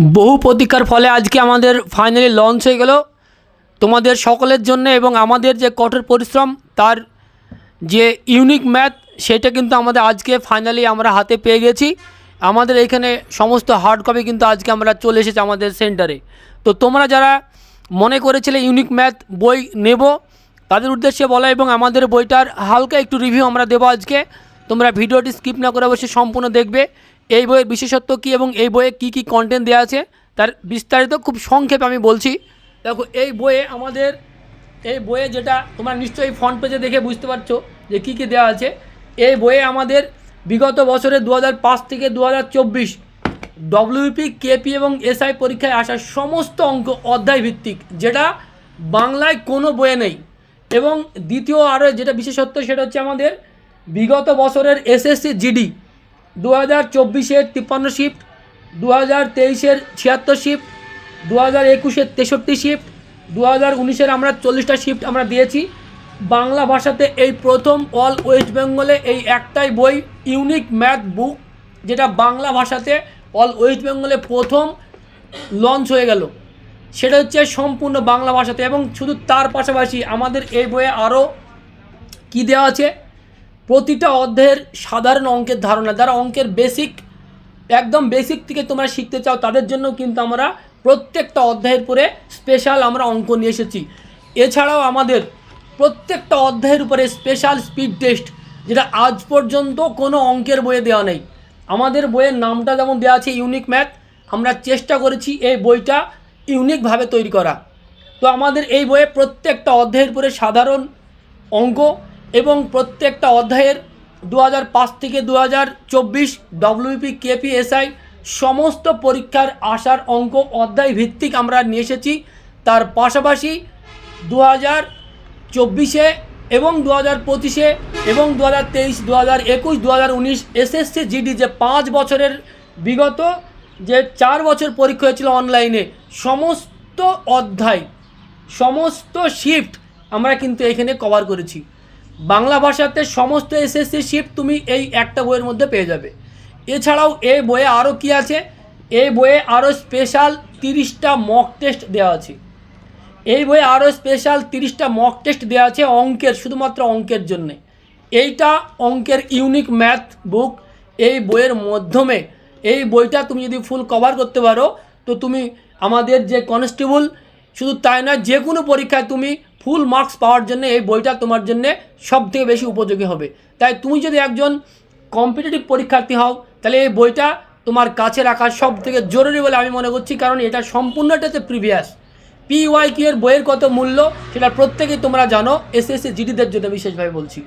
বহু প্রতীক্ষার ফলে আজকে আমাদের ফাইনালি লঞ্চ হয়ে গেল। তোমাদের সকলের জন্য এবং আমাদের যে কঠোর পরিশ্রম, তার যে ইউনিক ম্যাথ সেটা কিন্তু আমাদের আজকে ফাইনালি আমরা হাতে পেয়ে গেছি। আমাদের এখানে সমস্ত হার্ড কপি কিন্তু আজকে আমরা চলে এসেছি আমাদের সেন্টারে তো তোমরা যারা মনে করেছিলে ইউনিক ম্যাথ বই নেব, তাদের উদ্দেশ্যে বলা এবং আমাদের বইটার হালকা একটু রিভিউ আমরা দেবো আজকে। তোমরা ভিডিওটি স্কিপ না করে অবশ্যই সম্পূর্ণ দেখবে। এই বইয়ের বিশেষত্ব কী এবং এই বইয়ে কী কী কন্টেন্ট দেওয়া আছে? তার বিস্তারিত খুব সংক্ষেপে আমি বলছি। দেখো, এই বইয়ে আমাদের, এই বইয়ে যেটা তোমরা নিশ্চয়ই ফ্রন্ট পেজে দেখে বুঝতে পারছ যে কী কী দেওয়া আছে। এই বইয়ে আমাদের বিগত বছরে দু হাজার পাঁচ থেকে দু হাজার চব্বিশ ডব্লিউপি কেপি এবং এসআই পরীক্ষায় আসা সমস্ত অঙ্ক অধ্যায় ভিত্তিক, যেটা বাংলায় কোনো বইয়ে নেই। এবং দ্বিতীয় আরও যেটা বিশেষত্ব, সেটা হচ্ছে আমাদের বিগত বছরের এসএসসি জিডি দু হাজার চব্বিশের তিপ্পান্ন শিফট দু হাজার তেইশের ছিয়াত্তর শিফট দু হাজার একুশের তেষট্টি শিফট দু হাজার উনিশের আমরা চল্লিশটা শিফট আমরা দিয়েছি। বাংলা ভাষাতে এই প্রথম অল ওয়েস্ট বেঙ্গলে এই একটাই বই ইউনিক ম্যাথ বুক যেটা বাংলা ভাষাতে অল ওয়েস্ট বেঙ্গলে প্রথম লঞ্চ হয়ে গেল। সেটা হচ্ছে সম্পূর্ণ বাংলা ভাষাতে এবং শুধু তার পাশাপাশি আমাদের এই বইয়ে আরও কী দেওয়া আছে? প্রতিটা অধ্যায়ের সাধারণ অঙ্কের ধারণা, যারা অঙ্কের বেসিক একদম বেসিক থেকে তোমরা শিখতে চাও, তাদের জন্য কিন্তু আমরা প্রত্যেকটা অধ্যায়ের পরে স্পেশাল আমরা অঙ্ক নিয়ে এসেছি। এছাড়াও আমাদের প্রত্যেকটা অধ্যায়ের উপরে স্পেশাল স্পিড টেস্ট যেটা আজ পর্যন্ত কোনো অঙ্কের বইয়ে দেওয়া নেই। আমাদের বইয়ের নামটা যেমন দেওয়া আছে ইউনিক ম্যাথ আমরা চেষ্টা করেছি এই বইটা ইউনিকভাবে তৈরি করা। তো আমাদের এই বইয়ে প্রত্যেকটা অধ্যায়ের পরে সাধারণ অঙ্ক এবং প্রত্যেকটা অধ্যায়ের দু থেকে দু হাজার চব্বিশ ডব্লিউপি কেপিএসআই সমস্ত পরীক্ষার আসার অঙ্ক অধ্যায় ভিত্তিক আমরা নিয়ে এসেছি। তার পাশাপাশি দু হাজার চব্বিশে এবং দু হাজার পঁচিশে এবং দু হাজার তেইশ দু হাজার একুশ দু হাজার উনিশ এসএসসি জিডি যে পাঁচ বছরের বিগত যে চার বছর পরীক্ষা হয়েছিল অনলাইনে, সমস্ত অধ্যায়, সমস্ত শিফট আমরা কিন্তু এখানে কভার করেছি। বাংলা ভাষাতে সমস্ত এসএসসি শিফট তুমি এই একটা বইয়ের মধ্যে পেয়ে যাবে। এছাড়াও এই বইয়ে আরও কি আছে? এই বইয়ে আরও স্পেশাল তিরিশটা মক টেস্ট দেওয়া আছে। এই বইয়ে আরও স্পেশাল তিরিশটা মক টেস্ট দেওয়া আছে অঙ্কের, শুধুমাত্র অঙ্কের জন্যে। এইটা অঙ্কের ইউনিক ম্যাথ বুক এই বইয়ের মাধ্যমে এই বইটা তুমি যদি ফুল কভার করতে পারো, তো তুমি আমাদের যে কনস্টেবল শুধু তাই নয় যে কোনো পরীক্ষায় তুমি ফুল মার্কস পাওয়ার জন্য এই বইটা তোমার জন্য সব থেকে বেশি উপযোগী হবে। তাই তুমি যদি একজন কম্পিটিটিভ পরীক্ষার্থী হও, তাহলে এই বইটা তোমার কাছে রাখা সব থেকে জরুরি বলে আমি মনে করছি, কারণ এটা সম্পূর্ণটাতে প্রিভিয়াস পিওয়াই এর বইয়ের কত মূল্য, সেটা প্রত্যেকেই তোমরা জানো এসএসসি জিডিদের জন্য বিশেষভাবে বলছি।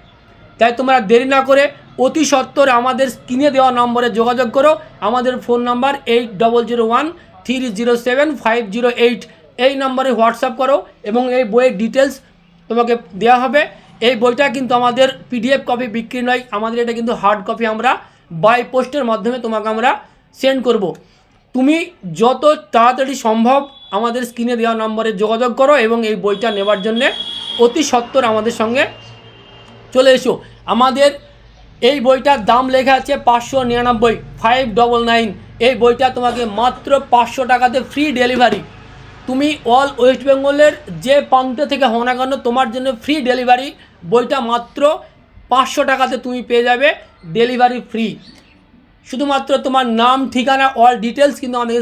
তাই তোমরা দেরি না করে অতি সত্বর আমাদের স্ক্রিনে দেওয়া নম্বরে যোগাযোগ করো। আমাদের phone number eight double zero one three zero seven five zero eight এই নম্বরে হোয়াটসঅ্যাপ করো এবং এই বইয়ের ডিটেলস তোমাকে দেওয়া হবে। এই বইটা কিন্তু আমাদের পিডিএফ কপি বিক্রি নয়, আমাদের এটা কিন্তু হার্ড কপি আমরা বাই পোস্টের মাধ্যমে তোমাকে আমরা সেন্ড করব। তুমি যত তাড়াতাড়ি সম্ভব আমাদের স্ক্রিনে দেওয়া নম্বরে যোগাযোগ করো এবং এই বইটা নেবার জন্যে অতি সত্বর আমাদের সঙ্গে চলে এসো। আমাদের এই বইটার দাম লেখা আছে পাঁচশো নিরানব্বই ফাইভ ডবল নাইন এই বইটা তোমাকে মাত্র পাঁচশো টাকাতে ফ্রি ডেলিভারি তুমি অল ওয়েস্ট বেঙ্গলের যে প্রান্ত থেকে হও না কেন, তোমার জন্য ফ্রি ডেলিভারি বইটা মাত্র পাঁচশো টাকাতে তুমি পেয়ে যাবে ডেলিভারি ফ্রি শুধুমাত্র তোমার নাম, ঠিকানা অল ডিটেলস কিন্তু আমাদের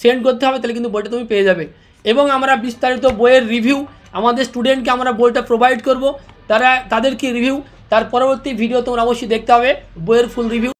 সেন্ড করতে হবে, তাহলে কিন্তু বইটা তুমি পেয়ে যাবে। এবং আমরা বিস্তারিত বইয়ের রিভিউ আমাদের স্টুডেন্টকে আমরা বইটা প্রোভাইড করব, তারা, তাদের কি রিভিউ তার পরবর্তী ভিডিও তোমরা অবশ্যই দেখতে হবে, বইয়ের ফুল রিভিউ